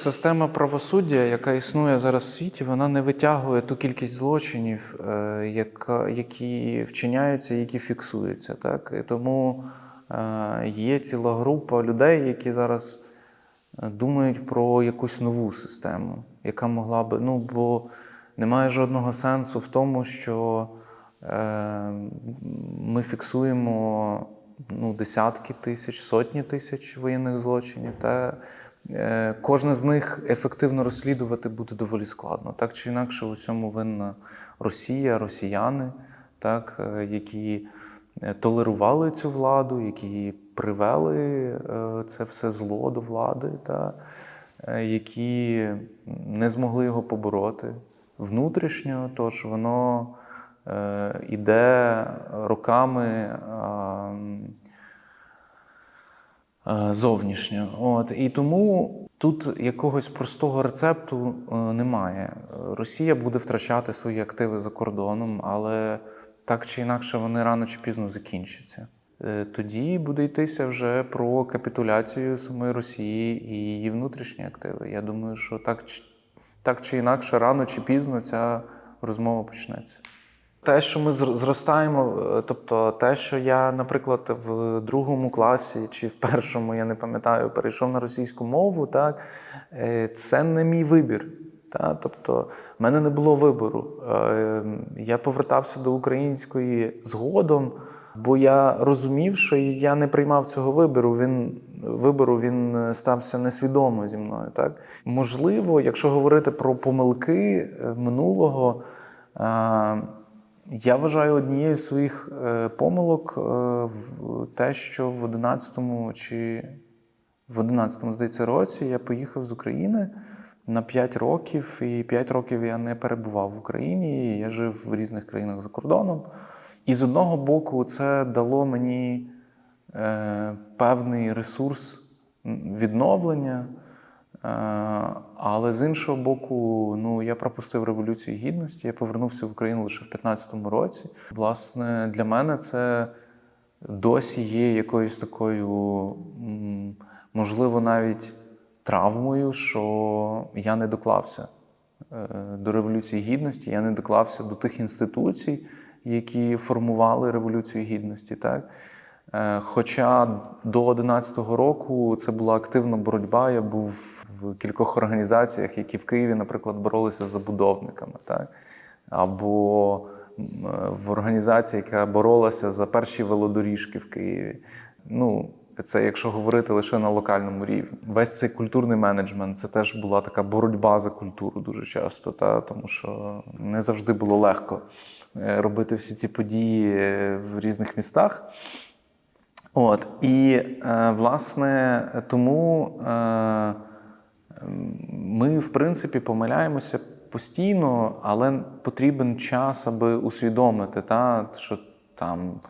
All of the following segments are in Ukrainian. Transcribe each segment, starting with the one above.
Система правосуддя, яка існує зараз в світі, вона не витягує ту кількість злочинів, е, які вчиняються, які фіксуються. Так? І тому е, є ціла група людей, які зараз е, думають про якусь нову систему, яка могла би. Ну, бо немає жодного сенсу в тому, що ми фіксуємо ну, десятки тисяч, сотні тисяч воєнних злочинів. Та кожне з них ефективно розслідувати буде доволі складно. Так чи інакше, у цьому винна Росія, росіяни, так, е, які е, толерували цю владу, які привели е, це все зло до влади, та, е, які не змогли його побороти внутрішньо, тож воно е, іде роками. Е, зовнішньо. От. І тому тут якогось простого рецепту е, немає. Росія буде втрачати свої активи за кордоном, але так чи інакше вони рано чи пізно закінчаться. Е, Тоді буде йтися вже про капітуляцію самої Росії і її внутрішні активи. Я думаю, що так, так чи інакше, рано чи пізно ця розмова почнеться. Те, що ми зростаємо, е, тобто те, що я, наприклад, в другому класі чи в першому, я не пам'ятаю, перейшов на російську мову, так, е, це не мій вибір. Та? Тобто, в мене не було вибору. Е, Я повертався до української згодом, бо я розумів, що я не приймав цього вибору. Він вибору він стався несвідомо зі мною. Так? Можливо, якщо говорити про помилки минулого. Я вважаю однією з своїх е, помилок е, те, що в 11-му чи в 11-му, здається, році я поїхав з України на 5 років, і 5 років я не перебував в Україні. Я жив в різних країнах за кордоном. І з одного боку, це дало мені е, певний ресурс відновлення. Е, Але з іншого боку, ну я пропустив революцію гідності. Я повернувся в Україну лише в 15-му році. Власне, для мене це досі є якоюсь такою, можливо, навіть травмою, що я не доклався е, до революції гідності, я не доклався до тих інституцій, які формували революцію гідності. Так? Е, Хоча до 11-го року це була активна боротьба. Я був в кількох організаціях, які в Києві, наприклад, боролися з забудовниками, так? або в організації, яка боролася за перші велодоріжки в Києві. Ну, це якщо говорити лише на локальному рівні. Весь цей культурний менеджмент це теж була така боротьба за культуру дуже часто, та? тому що не завжди було легко е, робити всі ці події е, в різних містах. От, і е, власне тому е, ми, в принципі, помиляємося постійно, але потрібен час, аби усвідомити, та, що там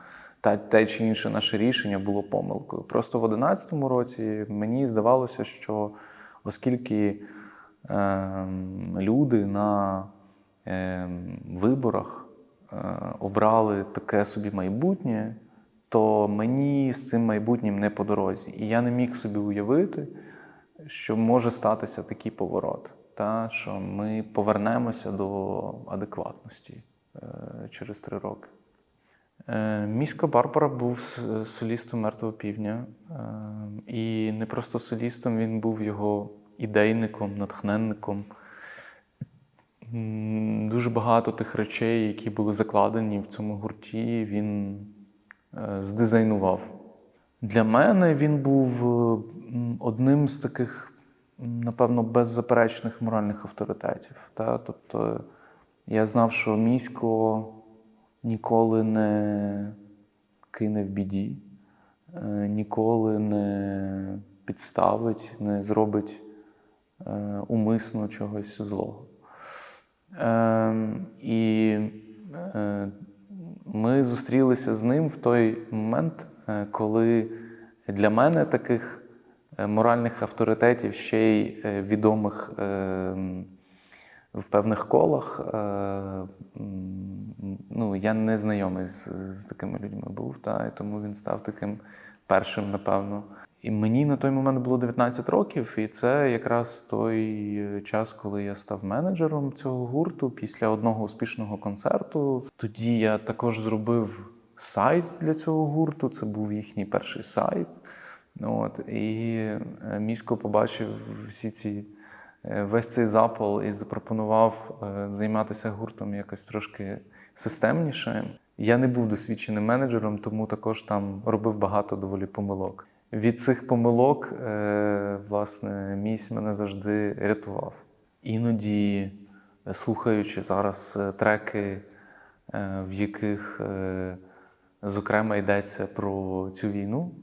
та, те чи інше наше рішення було помилкою. Просто в 2011 році мені здавалося, що оскільки е, люди на е, виборах е, обрали таке собі майбутнє, то мені з цим майбутнім не по дорозі. І я не міг собі уявити, що може статися такий поворот, та, що ми повернемося до адекватності е, через три роки. Е, Міська Барбара був солістом мертвого півдня. Е, І не просто солістом, він був його ідейником, натхненником. Дуже багато тих речей, які були закладені в цьому гурті, він здизайнував. Для мене він був е, одним з таких, напевно, беззаперечних моральних авторитетів. Та? Тобто я знав, що місько ніколи не кине в біді, е, ніколи не підставить, не зробить е, умисно чогось злого. Ем, І е, ми зустрілися з ним в той момент, е, коли для мене таких е, моральних авторитетів, ще й е, відомих в певних колах, ну, я не знайомий з, з такими людьми був, та, і тому він став таким першим, напевно. І мені на той момент було 19 років, і це якраз той е, час, коли я став менеджером цього гурту після одного успішного концерту. Тоді я також зробив сайт для цього гурту. Це був їхній перший сайт. Ну, От, і е, місько побачив всі ці е, весь цей запал і запропонував займатися гуртом якось трошки системніше. Я не був досвідченим менеджером, тому також там робив багато доволі помилок. Від цих помилок, е, власне, місь мене завжди рятував. Іноді, е, слухаючи зараз е, треки, в яких, зокрема, йдеться про цю війну,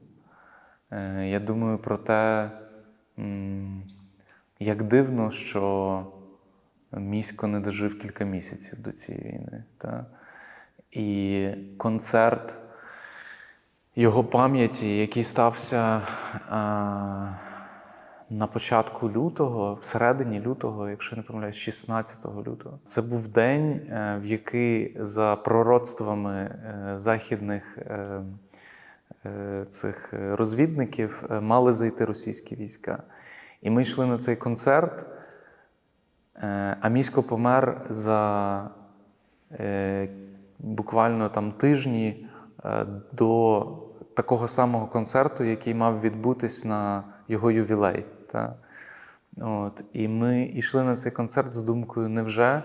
я думаю про те, як дивно, що місько не дожив кілька місяців до цієї війни. Та? І концерт його пам'яті, який стався а, на початку лютого, всередині лютого, якщо не помиляюсь, 16 лютого. Це був день, е, в який за пророцтвами е, західних е, цих розвідників мали зайти російські війська. І ми йшли на цей концерт. А місько помер за буквально там тижні до такого самого концерту, який мав відбутись на його ювілей. Та? От. І ми йшли на цей концерт з думкою, невже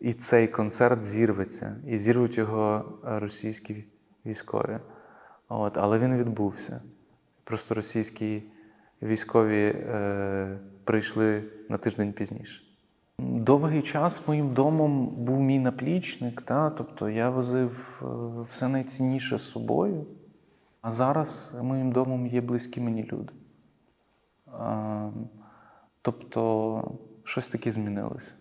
і цей концерт зірветься, і зірвуть його е, російські військові. От. Але він відбувся. Просто російські військові е, прийшли на тиждень пізніше. Довгий час моїм домом був мій наплічник, та? тобто я возив е, все найцінніше з собою. А зараз моїм домом є близькі мені люди. Тобто щось таке змінилося.